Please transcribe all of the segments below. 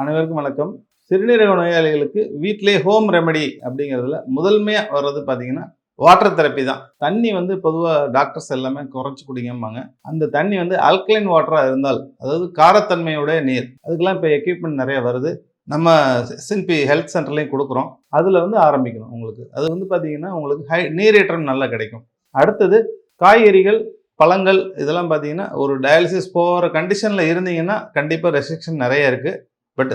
அனைவருக்கும் வணக்கம். சிறுநீரக நோயாளிகளுக்கு வீட்டிலே ஹோம் ரெமெடி அப்படிங்கிறதுல முதன்மையாக வர்றது பார்த்தீங்கன்னா வாட்டர் தெரப்பி தான். தண்ணி வந்து பொதுவாக டாக்டர்ஸ் எல்லாமே குறைச்சி குடிங்கம்பாங்க அந்த தண்ணி வந்து ஆல்கலைன் வாட்டராக இருந்தால் அதாவது காரத்தன்மையுடைய நீர் அதுக்கெல்லாம் இப்போ எக்யூப்மெண்ட் நிறைய வருது. நம்ம எஸ்என்பி ஹெல்த் சென்டர்லேயும் கொடுக்குறோம். அதில் வந்து ஆரம்பிக்கணும் உங்களுக்கு. அது வந்து பார்த்தீங்கன்னா உங்களுக்கு ஹை நீரேற்றம் நல்லா கிடைக்கும். அடுத்தது காய்கறிகள் பழங்கள் இதெல்லாம் பார்த்தீங்கன்னா ஒரு டயாலிசிஸ் போகிற கண்டிஷனில் இருந்தீங்கன்னா கண்டிப்பாக ரெஸ்ட்ரிக்ஷன் நிறைய இருக்குது பட்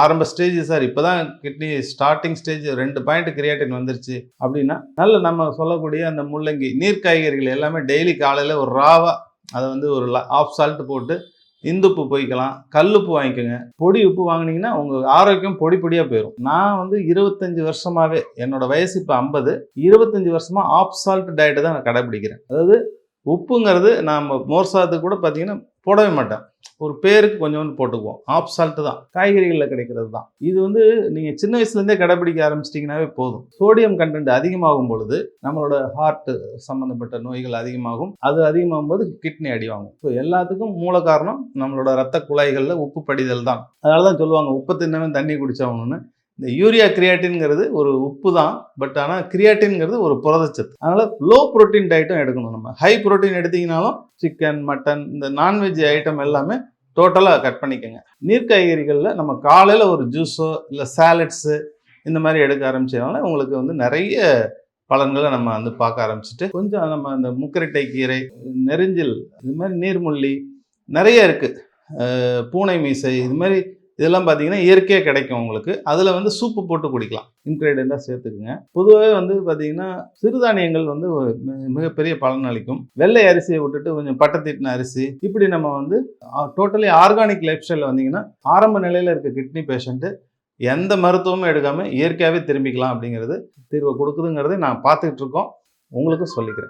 ஆரம்ப ஸ்டேஜ் சார் இப்போ தான் கிட்னி ஸ்டார்டிங் ஸ்டேஜ் ரெண்டு பாயிண்ட் கிரியாட்டின் வந்துருச்சு அப்படின்னா நல்ல நம்ம சொல்லக்கூடிய அந்த முள்ளங்கி நீர் காய்கறிகள் எல்லாமே டெய்லி காலையில் ஒரு ராவா அதை வந்து ஒரு ஆஃப் சால்ட் போட்டு இந்துப்பு போய்க்கலாம் கல்லுப்பு வாங்கிக்கோங்க. பொடி உப்பு வாங்கினீங்கன்னா உங்கள் ஆரோக்கியம் பொடி பொடியாக போயிடும் நான் வந்து இருபத்தஞ்சி வருஷமாகவே என்னோட வயசு இப்போ ஐம்பது இருபத்தஞ்சி வருஷமாக ஆஃப் சால்ட் டயட்டை தான் நான் கடைப்பிடிக்கிறேன் அதாவது உப்புங்கிறது நாம் மோர் சாதத்துக்கு கூட பார்த்தீங்கன்னா போடவே மாட்டேன் ஒரு பேருக்கு கொஞ்சோண்டு போட்டுக்குவோம். ஆஃப் சால்ட்டு தான். காய்கறிகளில் கிடைக்கிறது தான். இது வந்து நீங்கள் சின்ன வயசுலேருந்தே கடைப்பிடிக்க ஆரம்பிச்சிட்டிங்கனாவே போதும். சோடியம் கண்டென்ட் அதிகமாகும் பொழுது நம்மளோட ஹார்ட்டு சம்மந்தப்பட்ட நோய்கள் அதிகமாகும். அது அதிகமாகும் போது கிட்னி அடிவாங்கும் ஸோ எல்லாத்துக்கும் மூல காரணம் நம்மளோட ரத்த குழாய்களில் உப்பு படிதல் தான். அதனால தான் சொல்லுவாங்க உப்பு தின்னவன் தண்ணி குடிச்சவனு இந்த யூரியா கிரியாட்டின்ங்கிறது ஒரு உப்பு தான் பட் ஆனால் கிரியாட்டின்ங்கிறது ஒரு புரதச்சத்து. அதனால் லோ ப்ரோட்டீன் டயட்டும் எடுக்கணும் நம்ம. ஹை புரோட்டீன் எடுத்தீங்கனாலும் சிக்கன் மட்டன் இந்த நான்வெஜ் ஐட்டம் எல்லாமே டோட்டலாக கட் பண்ணிக்கோங்க. நீர்க்காய்கறிகளில் நம்ம காலையில் ஒரு ஜூஸோ இல்லை சாலட்ஸு இந்த மாதிரி எடுக்க ஆரம்பிச்சதுனால உங்களுக்கு வந்து நிறைய பலன்களை நம்ம வந்து பார்க்க ஆரம்பிச்சுட்டு கொஞ்சம் நம்ம அந்த முக்கரட்டை கீரை நெரிஞ்சில் இது மாதிரி நீர்முள்ளி நிறைய இருக்குது பூனை மீசை இது மாதிரி இதெல்லாம் பார்த்தீங்கன்னா இயற்கையாக கிடைக்கும் உங்களுக்கு. அதில் வந்து சூப்பு போட்டு குடிக்கலாம். இன்க்ரீடியண்ட்டாக சேர்த்துக்குங்க. பொதுவாகவே வந்து பார்த்தீங்கன்னா சிறுதானியங்கள் வந்து மிகப்பெரிய பலன் அளிக்கும். வெள்ளை அரிசியை விட்டுட்டு கொஞ்சம் பட்டத்திட்டின அரிசி. இப்படி நம்ம வந்து டோட்டலி ஆர்கானிக் லைஃப் ஸ்டைலில் வந்தீங்கன்னா ஆரம்ப நிலையில் இருக்க கிட்னி பேஷண்ட்டு எந்த மருத்துவமும் எடுக்காமல் இயற்கையாகவே திரும்பிக்கலாம் அப்படிங்கிறது தீர்வை கொடுக்குதுங்கிறதை நான் பார்த்துக்கிட்டு இருக்கோம். உங்களுக்கும் சொல்லிக்கிறேன்.